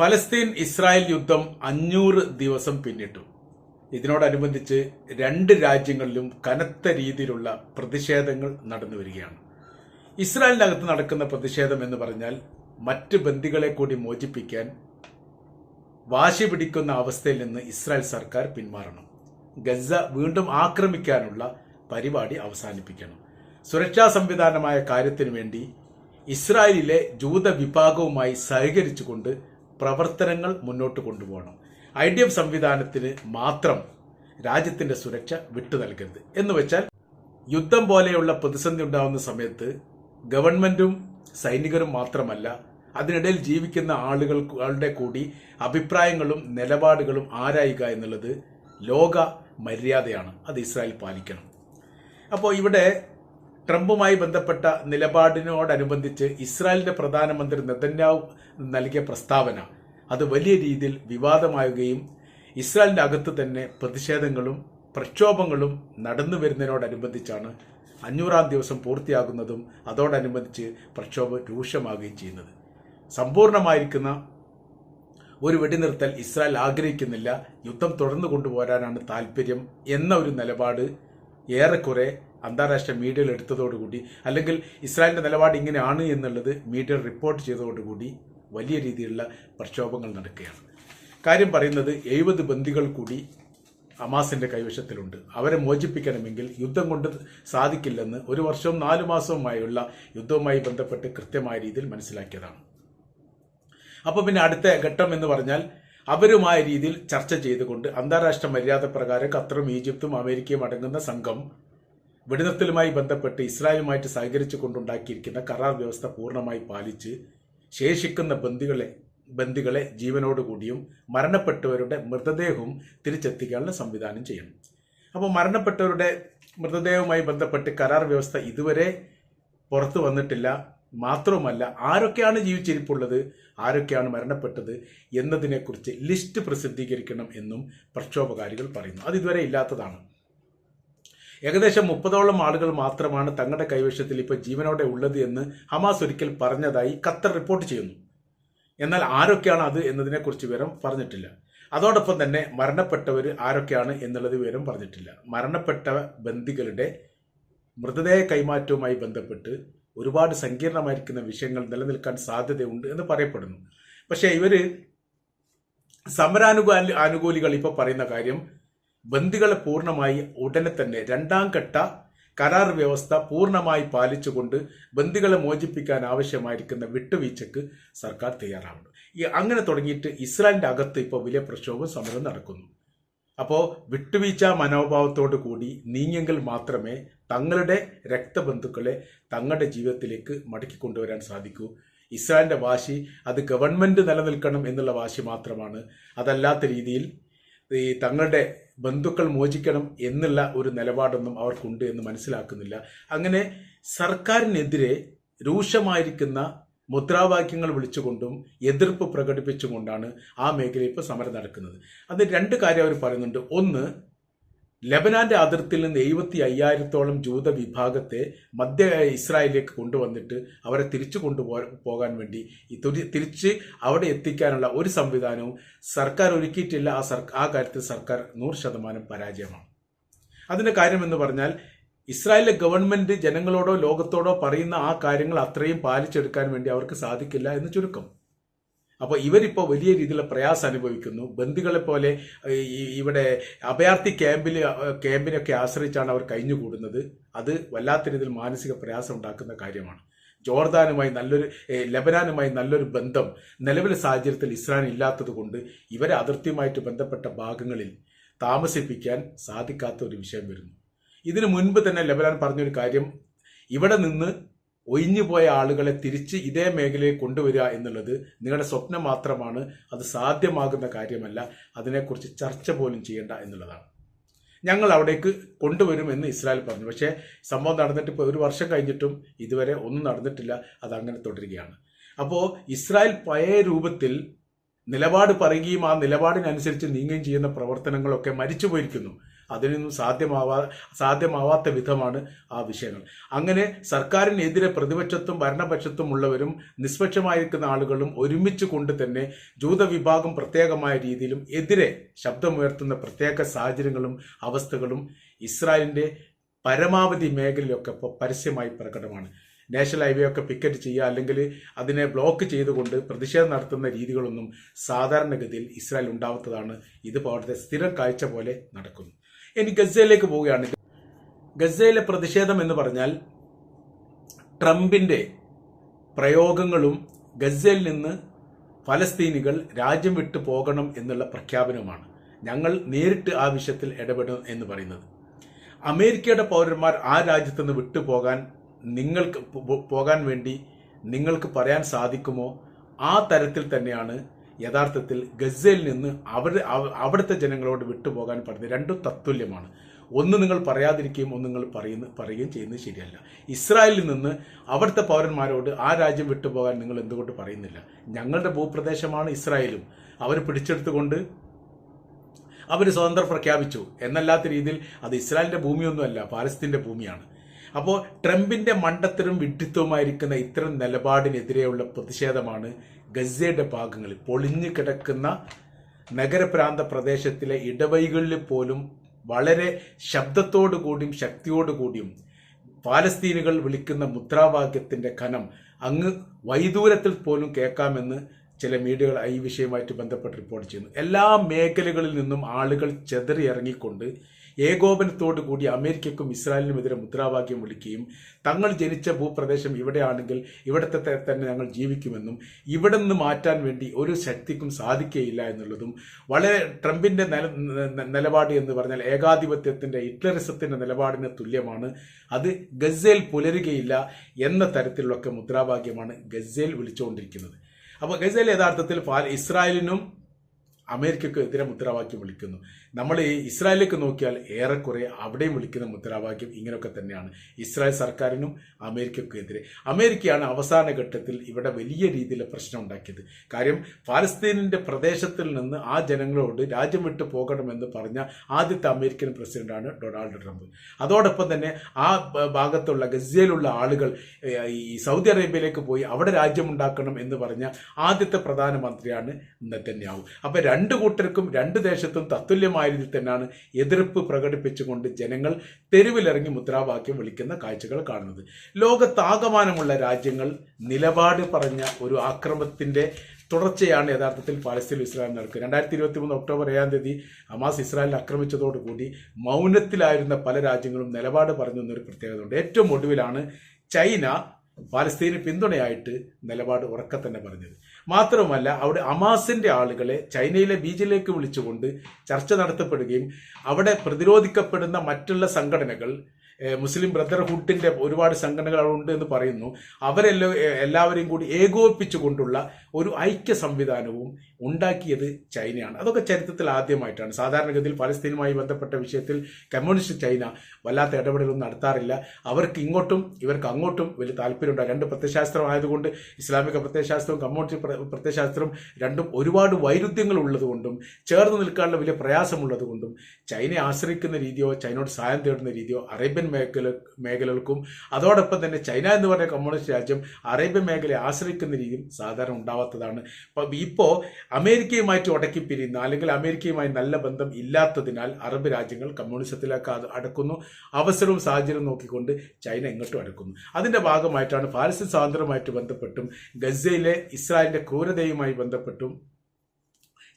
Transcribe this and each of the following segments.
ഫലസ്തീൻ ഇസ്രായേൽ യുദ്ധം അഞ്ഞൂറ് ദിവസം പിന്നിട്ടു. ഇതിനോടനുബന്ധിച്ച് രണ്ട് രാജ്യങ്ങളിലും കനത്ത രീതിയിലുള്ള പ്രതിഷേധങ്ങൾ നടന്നു വരികയാണ്. ഇസ്രായേലിനകത്ത് നടക്കുന്ന പ്രതിഷേധം എന്ന് പറഞ്ഞാൽ മറ്റ് ബന്ദികളെ കൂടി മോചിപ്പിക്കാൻ വാശി പിടിക്കുന്ന അവസ്ഥയിൽ നിന്ന് ഇസ്രായേൽ സർക്കാർ പിന്മാറണം. ഗസ വീണ്ടും ആക്രമിക്കാനുള്ള പരിപാടി അവസാനിപ്പിക്കണം. സുരക്ഷാ സംവിധാനമായ കാര്യത്തിനു വേണ്ടി ഇസ്രായേലിലെ ജൂത വിഭാഗവുമായി സഹകരിച്ചുകൊണ്ട് പ്രവർത്തനങ്ങൾ മുന്നോട്ട് കൊണ്ടുപോകണം. ഐ ഡി എഫ് സംവിധാനത്തിന് മാത്രം രാജ്യത്തിന്റെ സുരക്ഷ വിട്ടു നൽകരുത്. എന്ന് വെച്ചാൽ യുദ്ധം പോലെയുള്ള പ്രതിസന്ധി ഉണ്ടാകുന്ന സമയത്ത് ഗവൺമെന്റും സൈനികരും മാത്രമല്ല അതിനിടയിൽ ജീവിക്കുന്ന ആളുകളുടെ കൂടി അഭിപ്രായങ്ങളും നിലപാടുകളും ആരായുക എന്നുള്ളത് ലോക മര്യാദയാണ്. അത് ഇസ്രായേൽ പാലിക്കണം. അപ്പോൾ ഇവിടെ ട്രംപുമായി ബന്ധപ്പെട്ട നിലപാടിനോടനുബന്ധിച്ച് ഇസ്രായേലിന്റെ പ്രധാനമന്ത്രി നെതന്യാവ് നൽകിയ പ്രസ്താവന. അത് വലിയ രീതിയിൽ വിവാദമാവുകയും ഇസ്രായേലിന്റെ അകത്ത് തന്നെ പ്രതിഷേധങ്ങളും പ്രക്ഷോഭങ്ങളും നടന്നു വരുന്നതിനോടനുബന്ധിച്ചാണ് അഞ്ഞൂറാം ദിവസം പൂർത്തിയാകുന്നതും അതോടനുബന്ധിച്ച് പ്രക്ഷോഭം രൂക്ഷമാകുകയും ചെയ്യുന്നത്. സമ്പൂർണമായിരിക്കുന്ന ഒരു വെടിനിർത്തൽ ഇസ്രായേൽ ആഗ്രഹിക്കുന്നില്ല. യുദ്ധം തുടർന്നു കൊണ്ടുപോരാനാണ് താല്പര്യം എന്ന ഒരു നിലപാട് ഏറെക്കുറെ അന്താരാഷ്ട്ര മീഡിയയിൽ എടുത്തതോടുകൂടി അല്ലെങ്കിൽ ഇസ്രായേലിന്റെ നിലപാട് ഇങ്ങനെയാണ് എന്നുള്ളത് മീഡിയ റിപ്പോർട്ട് ചെയ്തതോടുകൂടി വലിയ രീതിയിലുള്ള പ്രക്ഷോഭങ്ങൾ നടക്കുകയാണ്. കാര്യം പറയുന്നത് എഴുപത് ബന്ദികൾ കൂടി ഹമാസിന്റെ കൈവശത്തിലുണ്ട്. അവരെ മോചിപ്പിക്കണമെങ്കിൽ യുദ്ധം കൊണ്ട് സാധിക്കില്ലെന്ന് ഒരു വർഷവും നാലു മാസവുമായുള്ള യുദ്ധവുമായി ബന്ധപ്പെട്ട് കൃത്യമായ രീതിയിൽ മനസ്സിലാക്കിയതാണ്. അപ്പോൾ പിന്നെ അടുത്ത ഘട്ടം എന്ന് പറഞ്ഞാൽ അവരുമായ രീതിയിൽ ചർച്ച ചെയ്തുകൊണ്ട് അന്താരാഷ്ട്ര മര്യാദ പ്രകാരം ഖത്തറും ഈജിപ്തും അമേരിക്കയും അടങ്ങുന്ന സംഘം വെടിനിർത്തലുമായി ബന്ധപ്പെട്ട് ഇസ്രായേലുമായിട്ട് സഹകരിച്ചു കൊണ്ടുണ്ടാക്കിയിരിക്കുന്ന കരാർ വ്യവസ്ഥ പൂർണമായി പാലിച്ച് ശേഷിക്കുന്ന ബന്ദികളെ ബന്ദികളെ ജീവനോടുകൂടിയും മരണപ്പെട്ടവരുടെ മൃതദേഹവും തിരിച്ചെത്തിക്കാനുള്ള സംവിധാനം ചെയ്യണം. അപ്പോൾ മരണപ്പെട്ടവരുടെ മൃതദേഹവുമായി ബന്ധപ്പെട്ട് കരാർ വ്യവസ്ഥ ഇതുവരെ പുറത്തു വന്നിട്ടില്ല. മാത്രവുമല്ല ആരൊക്കെയാണ് ജീവിച്ചിരിപ്പുള്ളത് ആരൊക്കെയാണ് മരണപ്പെട്ടത് എന്നതിനെക്കുറിച്ച് ലിസ്റ്റ് പ്രസിദ്ധീകരിക്കണം എന്നും പ്രക്ഷോഭകാരികൾ പറയുന്നു. അത് ഇതുവരെ ഇല്ലാത്തതാണ്. ഏകദേശം മുപ്പതോളം ആളുകൾ മാത്രമാണ് തങ്ങളുടെ കൈവശത്തിൽ ഇപ്പോൾ ജീവനോടെ ഉള്ളത് എന്ന് ഹമാസ് ഒരിക്കൽ പറഞ്ഞതായി ഖത്തർ റിപ്പോർട്ട് ചെയ്യുന്നു. എന്നാൽ ആരൊക്കെയാണ് അത് എന്നതിനെക്കുറിച്ച് വിവരം പറഞ്ഞിട്ടില്ല. അതോടൊപ്പം തന്നെ മരണപ്പെട്ടവർ ആരൊക്കെയാണ് എന്നുള്ളത് വിവരം പറഞ്ഞിട്ടില്ല. മരണപ്പെട്ട ബന്ധികളുടെ മൃതദേഹ കൈമാറ്റവുമായി ബന്ധപ്പെട്ട് ഒരുപാട് സങ്കീർണമായിരിക്കുന്ന വിഷയങ്ങൾ നിലനിൽക്കാൻ സാധ്യതയുണ്ട് എന്ന് പറയപ്പെടുന്നു. പക്ഷേ ഇവർ സമരാനുകൂല ആനുകൂലികൾ ഇപ്പോൾ പറയുന്ന കാര്യം ബന്ദികളെ പൂർണമായി ഉടനെ തന്നെ രണ്ടാം ഘട്ട കരാർ വ്യവസ്ഥ പൂർണമായി പാലിച്ചുകൊണ്ട് ബന്ദികളെ മോചിപ്പിക്കാൻ ആവശ്യമായിരിക്കുന്ന വിട്ടുവീഴ്ചക്ക് സർക്കാർ തയ്യാറാവുന്നു. ഈ അങ്ങനെ തുടങ്ങിയിട്ട് ഇസ്രായേലിന്റെ അകത്ത് ഇപ്പോൾ വലിയ പ്രക്ഷോഭം സമരം നടക്കുന്നു. അപ്പോൾ വിട്ടുവീഴ്ച മനോഭാവത്തോടു കൂടി നീങ്ങെങ്കിൽ മാത്രമേ തങ്ങളുടെ രക്തബന്ധുക്കളെ തങ്ങളുടെ ജീവിതത്തിലേക്ക് മടക്കി കൊണ്ടുവരാൻ സാധിക്കൂ. ഇസ്രായേലിന്റെ വാശി അത് ഗവൺമെന്റ് നിലനിൽക്കണം എന്നുള്ള വാശി മാത്രമാണ്. അതല്ലാത്ത രീതിയിൽ ഈ തങ്ങളുടെ ബന്ധുക്കൾ മോചിക്കണം എന്നുള്ള ഒരു നിലപാടൊന്നും അവർക്കുണ്ട് എന്ന് മനസ്സിലാക്കുന്നില്ല. അങ്ങനെ സർക്കാരിനെതിരെ രൂക്ഷമായിരിക്കുന്ന മുദ്രാവാക്യങ്ങൾ വിളിച്ചുകൊണ്ടും എതിർപ്പ് പ്രകടിപ്പിച്ചുകൊണ്ടാണ് ആ മേഖലയിൽ ഇപ്പോൾ സമരം നടക്കുന്നത്. അതിന് രണ്ട് കാര്യം അവർ പറയുന്നുണ്ട്. ഒന്ന് ലബനാന്റെ അതിർത്തിയിൽ നിന്ന് എഴുപത്തി അയ്യായിരത്തോളം ജൂത വിഭാഗത്തെ മധ്യ ഇസ്രായേലിലേക്ക് കൊണ്ടുവന്നിട്ട് അവരെ തിരിച്ചു കൊണ്ടുപോ പോകാൻ വേണ്ടി തിരിച്ച് അവിടെ എത്തിക്കാനുള്ള ഒരു സംവിധാനവും സർക്കാർ ഒരുക്കിയിട്ടില്ല. ആ ആ കാര്യത്തിൽ സർക്കാർ നൂറ് ശതമാനം പരാജയമാണ്. അതിന്റെ കാര്യം എന്ന് പറഞ്ഞാൽ ഇസ്രായേലിലെ ഗവൺമെന്റ് ജനങ്ങളോടോ ലോകത്തോടോ പറയുന്ന ആ കാര്യങ്ങൾ അത്രയും പാലിച്ചെടുക്കാൻ വേണ്ടി അവർക്ക് സാധിക്കില്ല എന്ന് ചുരുക്കം. അപ്പോൾ ഇവരിപ്പോൾ വലിയ രീതിയിലുള്ള പ്രയാസം അനുഭവിക്കുന്നു. ബന്ദികളെ പോലെ ഇവിടെ അഭയാർത്ഥി ക്യാമ്പിൽ ക്യാമ്പിനൊക്കെ ആശ്രയിച്ചാണ് അവർ കഴിഞ്ഞുകൂടുന്നത്. അത് വല്ലാത്ത രീതിയിൽ മാനസിക പ്രയാസം ഉണ്ടാക്കുന്ന കാര്യമാണ്. ജോർദാനുമായി നല്ലൊരു ലബനാനുമായി നല്ലൊരു ബന്ധം നിലവിലെ സാഹചര്യത്തിൽ ഇസ്രായേൽ ഇല്ലാത്തത് കൊണ്ട് ഇവരെ അതിർത്തിയുമായിട്ട് ബന്ധപ്പെട്ട ഭാഗങ്ങളിൽ താമസിപ്പിക്കാൻ സാധിക്കാത്ത ഒരു വിഷയം വരുന്നു. ഇതിനു മുൻപ് തന്നെ ലബലാൻ പറഞ്ഞൊരു കാര്യം ഇവിടെ നിന്ന് ഒഴിഞ്ഞുപോയ ആളുകളെ തിരിച്ച് ഇതേ മേഖലയിൽ കൊണ്ടുവരിക എന്നുള്ളത് നിങ്ങളുടെ സ്വപ്നം മാത്രമാണ് അത് സാധ്യമാകുന്ന കാര്യമല്ല അതിനെക്കുറിച്ച് ചർച്ച പോലും ചെയ്യേണ്ട എന്നുള്ളതാണ്. ഞങ്ങൾ അവിടേക്ക് കൊണ്ടുവരുമെന്ന് ഇസ്രായേൽ പറഞ്ഞു. പക്ഷേ സംഭവം നടന്നിട്ട് ഇപ്പോൾ ഒരു വർഷം കഴിഞ്ഞിട്ടും ഇതുവരെ ഒന്നും നടന്നിട്ടില്ല അത് അങ്ങനെ തുടരുകയാണ്. അപ്പോൾ ഇസ്രായേൽ പഴയ രൂപത്തിൽ നിലപാട് പറയുകയും ആ നിലപാടിനനുസരിച്ച് നീങ്ങുകയും ചെയ്യുന്ന പ്രവർത്തനങ്ങളൊക്കെ മരിച്ചു പോയിരിക്കുന്നു അതിനൊന്നും സാധ്യമാവാ സാധ്യമാവാത്ത വിധമാണ് ആ വിഷയങ്ങൾ. അങ്ങനെ സർക്കാരിനെതിരെ പ്രതിപക്ഷത്തും ഭരണപക്ഷത്തും ഉള്ളവരും നിഷ്പക്ഷമായിരിക്കുന്ന ആളുകളും ഒരുമിച്ച് കൊണ്ട് തന്നെ ജൂത വിഭാഗം പ്രത്യേകമായ രീതിയിലും എതിരെ ശബ്ദമുയർത്തുന്ന പ്രത്യേക സാഹചര്യങ്ങളും അവസ്ഥകളും ഇസ്രായേലിന്റെ പരമാവധി മേഖലയിലൊക്കെ ഇപ്പോൾ പരസ്യമായി പ്രകടമാണ്. നാഷണൽ ഹൈവേ ഒക്കെ പിക്കറ്റ് ചെയ്യുക അല്ലെങ്കിൽ അതിനെ ബ്ലോക്ക് ചെയ്തുകൊണ്ട് പ്രതിഷേധം നടത്തുന്ന രീതികളൊന്നും സാധാരണഗതിയിൽ ഇസ്രായേൽ ഉണ്ടാവാത്തതാണ്. ഇത് അവിടുത്തെ സ്ഥിരം കാഴ്ച പോലെ നടക്കുന്നു. ഇനി ഗസയിലേക്ക് പോവുകയാണ്. ഗസയിലെ പ്രതിഷേധം എന്ന് പറഞ്ഞാൽ ട്രംപിന്റെ പ്രയോഗങ്ങളും ഗസയിൽ നിന്ന് ഫലസ്തീനികൾ രാജ്യം വിട്ടു പോകണം എന്നുള്ള പ്രഖ്യാപനവുമാണ് ഞങ്ങൾ നേരിട്ട് ആ വിഷയത്തിൽ ഇടപെടും എന്ന് പറയുന്നത്. അമേരിക്കയുടെ പൗരന്മാർ ആ രാജ്യത്ത് നിന്ന് വിട്ടുപോകാൻ നിങ്ങൾക്ക് പോകാൻ വേണ്ടി നിങ്ങൾക്ക് പറയാൻ സാധിക്കുമോ? ആ തരത്തിൽ തന്നെയാണ് യഥാർത്ഥത്തിൽ ഗസയിൽ നിന്ന് അവർ അവ- അവിടുത്തെ ജനങ്ങളോട് വിട്ടുപോകാൻ പറഞ്ഞത് രണ്ടും തത്തുല്യമാണ്. ഒന്ന് നിങ്ങൾ പറയാതിരിക്കുകയും ഒന്ന് നിങ്ങൾ പറയുന്ന പറയുകയും ചെയ്യുന്നത് ശരിയല്ല. ഇസ്രായേലിൽ നിന്ന് അവിടുത്തെ പൗരന്മാരോട് ആ രാജ്യം വിട്ടുപോകാൻ നിങ്ങൾ എന്തുകൊണ്ട് പറയുന്നില്ല? ഞങ്ങളുടെ ഭൂപ്രദേശമാണ് ഇസ്രായേലും. അവർ പിടിച്ചെടുത്തുകൊണ്ട് അവർ സ്വതന്ത്രം പ്രഖ്യാപിച്ചു. എന്നല്ലാത്ത രീതിയിൽ അത് ഇസ്രായേലിന്റെ ഭൂമിയൊന്നുമല്ല പാലസ്തീന്റെ ഭൂമിയാണ്. അപ്പോൾ ട്രംപിന്റെ മണ്ടത്തരും വിഡ്ഢിത്വമായിരിക്കുന്ന ഇത്തരം നിലപാടിനെതിരെയുള്ള പ്രതിഷേധമാണ് ഗസയുടെ ഭാഗങ്ങളിൽ പൊളിഞ്ഞു കിടക്കുന്ന നഗരപ്രാന്ത പ്രദേശത്തിലെ ഇടവഴികളിൽ പോലും വളരെ ശബ്ദത്തോടു കൂടിയും ശക്തിയോടു കൂടിയും പാലസ്തീനുകൾ വിളിക്കുന്ന മുദ്രാവാക്യത്തിന്റെ കനം അങ്ങ് വൈദൂരത്തിൽ പോലും കേൾക്കാമെന്ന് ചില മീഡിയകൾ ഈ വിഷയവുമായിട്ട് ബന്ധപ്പെട്ട് റിപ്പോർട്ട് ചെയ്യുന്നു. എല്ലാ മേഖലകളിൽ നിന്നും ആളുകൾ ചെതറി ഇറങ്ങിക്കൊണ്ട് ഏകോപനത്തോടു കൂടി അമേരിക്കയ്ക്കും ഇസ്രായേലിനുമെതിരെ മുദ്രാവാക്യം വിളിക്കുകയും തങ്ങൾ ജനിച്ച ഭൂപ്രദേശം ഇവിടെയാണെങ്കിൽ ഇവിടത്തെ തന്നെ ഞങ്ങൾ ജീവിക്കുമെന്നും ഇവിടെ നിന്ന് മാറ്റാൻ വേണ്ടി ഒരു ശക്തിക്കും സാധിക്കുകയില്ല എന്നുള്ളതും വളരെ ട്രംപിന്റെ നില- നിലപാട് എന്ന് പറഞ്ഞാൽ ഏകാധിപത്യത്തിന്റെ ഹിറ്റ്ലറിസത്തിന്റെ നിലപാടിന് തുല്യമാണ്. അത് ഗസയിൽ പുലരുകയില്ല എന്ന തരത്തിലുള്ളൊക്കെ മുദ്രാവാക്യമാണ് ഗസയിൽ വിളിച്ചുകൊണ്ടിരിക്കുന്നത്. അപ്പോൾ ഗസയിൽ യഥാർത്ഥത്തിൽ ഇസ്രായേലിനും അമേരിക്കയ്ക്ക് എതിരെ മുദ്രാവാക്യം വിളിക്കുന്നു. നമ്മൾ ഈ ഇസ്രായേലിലേക്ക് നോക്കിയാൽ ഏറെക്കുറെ അവിടെയും വിളിക്കുന്ന മുദ്രാവാക്യം ഇങ്ങനെയൊക്കെ തന്നെയാണ്. ഇസ്രായേൽ സർക്കാരിനും അമേരിക്കക്കെതിരെ അമേരിക്കയാണ് അവസാന ഘട്ടത്തിൽ ഇവിടെ വലിയ രീതിയിലെ പ്രശ്നം ഉണ്ടാക്കിയത്. കാര്യം ഫലസ്തീനിന്റെ പ്രദേശത്തിൽ നിന്ന് ആ ജനങ്ങളോട് രാജ്യം വിട്ടു പോകണമെന്ന് പറഞ്ഞ ആദ്യത്തെ അമേരിക്കൻ പ്രസിഡന്റാണ് ഡൊണാൾഡ് ട്രംപ്. അതോടൊപ്പം തന്നെ ആ ഭാഗത്തുള്ള ഗസയിലുള്ള ആളുകൾ ഈ സൗദി അറേബ്യയിലേക്ക് പോയി അവിടെ രാജ്യമുണ്ടാക്കണം എന്ന് പറഞ്ഞ ആദ്യത്തെ പ്രധാനമന്ത്രിയാണ് നെതന്യാഹു. അപ്പൊ രണ്ട് കൂട്ടർക്കും രണ്ട് ദേശത്തും തത്തുല്യമായ രീതിയിൽ തന്നെയാണ് എതിർപ്പ് പ്രകടിപ്പിച്ചുകൊണ്ട് ജനങ്ങൾ തെരുവിലിറങ്ങി മുദ്രാവാക്യം വിളിക്കുന്ന കാഴ്ചകൾ കാണുന്നത്. ലോകത്താകമാനമുള്ള രാജ്യങ്ങൾ നിലപാട് പറഞ്ഞ ഒരു ആക്രമത്തിന്റെ തുടർച്ചയാണ് യഥാർത്ഥത്തിൽ പാലസ്തീൻ ഇസ്രായേൽ നടക്കുക. രണ്ടായിരത്തി ഇരുപത്തി മൂന്ന് ഒക്ടോബർ ഏഴാം തീയതി ഹമാസ് ഇസ്രായേലിൽ ആക്രമിച്ചതോടുകൂടി മൗനത്തിലായിരുന്ന പല രാജ്യങ്ങളും നിലപാട് പറഞ്ഞു എന്നൊരു പ്രത്യേകത ഉണ്ട് ഏറ്റവും ഒടുവിലാണ് ചൈന പാലസ്തീന് പിന്തുണയായിട്ട് നിലപാട് ഉറക്കെ തന്നെ പറഞ്ഞത്. മാത്രമല്ല അവിടെ അമാസിന്റെ ആളുകളെ ചൈനയിലെ ബീജിലേക്ക് വിളിച്ചുകൊണ്ട് ചർച്ച നടത്തപ്പെടുകയും അവിടെ പ്രതിരോധിക്കപ്പെടുന്ന മറ്റുള്ള സംഘടനകൾ മുസ്ലിം ബ്രദർഹുഡിന്റെ ഒരുപാട് സംഘടനകൾ ഉണ്ട് എന്ന് പറയുന്നു. അവരെല്ലാം എല്ലാവരെയും കൂടി ഏകോപിപ്പിച്ചുകൊണ്ടുള്ള ഒരു ഐക്യ സംവിധാനവും ഉണ്ടാക്കിയത് ചൈനയാണ്. അതൊക്കെ ചരിത്രത്തിൽ ആദ്യമായിട്ടാണ്. സാധാരണഗതിയിൽ പലസ്തീനുമായി ബന്ധപ്പെട്ട വിഷയത്തിൽ കമ്മ്യൂണിസ്റ്റ് ചൈന വല്ലാത്ത ഇടപെടലൊന്നും നടത്താറില്ല. അവർക്ക് ഇങ്ങോട്ടും ഇവർക്ക് അങ്ങോട്ടും വലിയ താല്പര്യമുണ്ട്. രണ്ട് പ്രത്യശാസ്ത്രമായതുകൊണ്ട് ഇസ്ലാമിക പ്രത്യശാസ്ത്രവും കമ്മ്യൂണിസ്റ്റ് പ്രത്യശാസ്ത്രവും രണ്ടും ഒരുപാട് വൈരുദ്ധ്യങ്ങൾ ഉള്ളതുകൊണ്ടും ചേർന്ന് നിൽക്കാനുള്ള വലിയ പ്രയാസമുള്ളതുകൊണ്ടും ചൈനയെ ആശ്രയിക്കുന്ന രീതിയോ ചൈനയോട് സഹായം തേടുന്ന രീതിയോ അറേബ്യൻ മേഖല മേഖലകൾക്കും അതോടൊപ്പം തന്നെ ചൈന എന്ന് പറഞ്ഞ കമ്മ്യൂണിസ്റ്റ് രാജ്യം അറേബ്യൻ മേഖലയെ ആശ്രയിക്കുന്ന രീതിയും സാധാരണ ഉണ്ടാവാത്തതാണ്. ഇപ്പോൾ ഇപ്പോ അമേരിക്കയുമായിട്ട് ഉടക്കി പിരിയുന്ന അല്ലെങ്കിൽ അമേരിക്കയുമായി നല്ല ബന്ധം ഇല്ലാത്തതിനാൽ അറബ് രാജ്യങ്ങൾ കമ്മ്യൂണിസത്തിലേക്ക് അടുക്കുന്നു. അവസരവും സാഹചര്യവും നോക്കിക്കൊണ്ട് ചൈന ഇങ്ങോട്ടും അടക്കുന്നു. അതിന്റെ ഭാഗമായിട്ടാണ് ഫാലസ്തീൻ സ്വാതന്ത്ര്യമായിട്ട് ബന്ധപ്പെട്ടും ഗസയിലെ ഇസ്രായേലിന്റെ ക്രൂരതയുമായി ബന്ധപ്പെട്ടും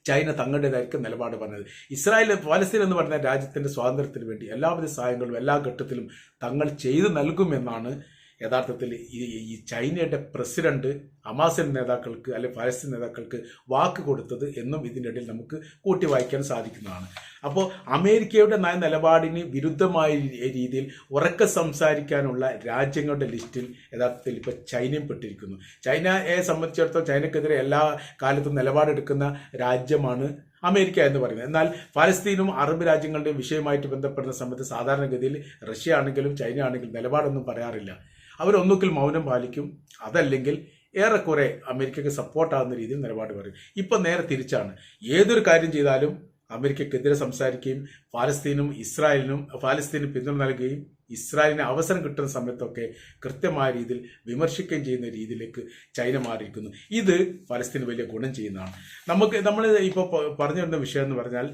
ചൈന തങ്ങളുടേതായിരിക്കും നിലപാട് പറഞ്ഞത്. ഇസ്രായേൽ പാലസ്തീൻ എന്ന് പറയുന്ന രാജ്യത്തിന്റെ സ്വാതന്ത്ര്യത്തിന് വേണ്ടി എല്ലാവിധ സഹായങ്ങളും എല്ലാ ഘട്ടത്തിലും തങ്ങൾ ചെയ്തു നൽകുമെന്നാണ് യഥാർത്ഥത്തിൽ ഈ ചൈനയുടെ പ്രസിഡന്റ് അമാസൻ നേതാക്കൾക്ക് അല്ലെ പാലസ്തീൻ നേതാക്കൾക്ക് വാക്ക് കൊടുത്തത് എന്നും ഇതിന്റെ ഇടയിൽ നമുക്ക് കൂട്ടി വായിക്കാൻ സാധിക്കുന്നതാണ്. അപ്പോൾ അമേരിക്കയുടെ നയ നിലപാടിന് വിരുദ്ധമായ രീതിയിൽ ഉറക്ക സംസാരിക്കാനുള്ള രാജ്യങ്ങളുടെ ലിസ്റ്റിൽ യഥാർത്ഥത്തിൽ ഇപ്പോൾ ചൈനയും പെട്ടിരിക്കുന്നു. ചൈനയെ സംബന്ധിച്ചിടത്തോളം ചൈനക്കെതിരെ എല്ലാ കാലത്തും നിലപാടെടുക്കുന്ന രാജ്യമാണ് അമേരിക്ക എന്ന് പറയുന്നത്. എന്നാൽ ഫലസ്തീനും അറബ് രാജ്യങ്ങളുടെയും വിഷയമായിട്ട് ബന്ധപ്പെടുന്ന സമയത്ത് സാധാരണഗതിയിൽ റഷ്യ ആണെങ്കിലും ചൈന ആണെങ്കിലും നിലപാടൊന്നും പറയാറില്ല. അവരൊന്നുകിൽ മൗനം പാലിക്കും. അതല്ലെങ്കിൽ ഏറെക്കുറെ അമേരിക്കയ്ക്ക് സപ്പോർട്ടാകുന്ന രീതിയിൽ നിലപാട് പറയും. ഇപ്പം നേരെ തിരിച്ചാണ്. ഏതൊരു കാര്യം ചെയ്താലും അമേരിക്കക്കെതിരെ സംസാരിക്കുകയും പാലസ്തീനും ഇസ്രായേലിനും പാലസ്തീനും പിന്തുണ നൽകുകയും ഇസ്രായേലിന് അവസരം കിട്ടുന്ന സമയത്തൊക്കെ കൃത്യമായ രീതിയിൽ വിമർശിക്കുകയും ചെയ്യുന്ന രീതിയിലേക്ക് ചൈന മാറിയിരിക്കുന്നു. ഇത് പലസ്തീന് വലിയ ഗുണം ചെയ്യുന്നതാണ്. നമുക്ക് നമ്മൾ ഇപ്പോൾ പറഞ്ഞു വരുന്ന വിഷയം എന്ന് പറഞ്ഞാൽ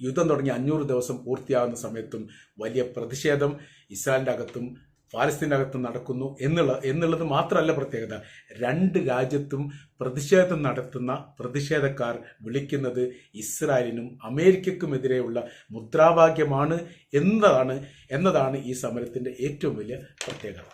യുദ്ധം തുടങ്ങി അഞ്ഞൂറ് ദിവസം പൂർത്തിയാകുന്ന സമയത്തും വലിയ പ്രതിഷേധം ഇസ്രായേലിന്റെ അകത്തും ഫാലസ്തീന്റെ അകത്തും നടക്കുന്നു എന്നുള്ള എന്നുള്ളത് മാത്രമല്ല പ്രത്യേകത. രണ്ട് രാജ്യത്തും പ്രതിഷേധം നടത്തുന്ന പ്രതിഷേധക്കാർ വിളിക്കുന്നത് ഇസ്രായേലിനും അമേരിക്കക്കുമെതിരെയുള്ള മുദ്രാവാക്യമാണ് എന്നതാണ് എന്നതാണ് ഈ സമരത്തിന്റെ ഏറ്റവും വലിയ പ്രത്യേകത.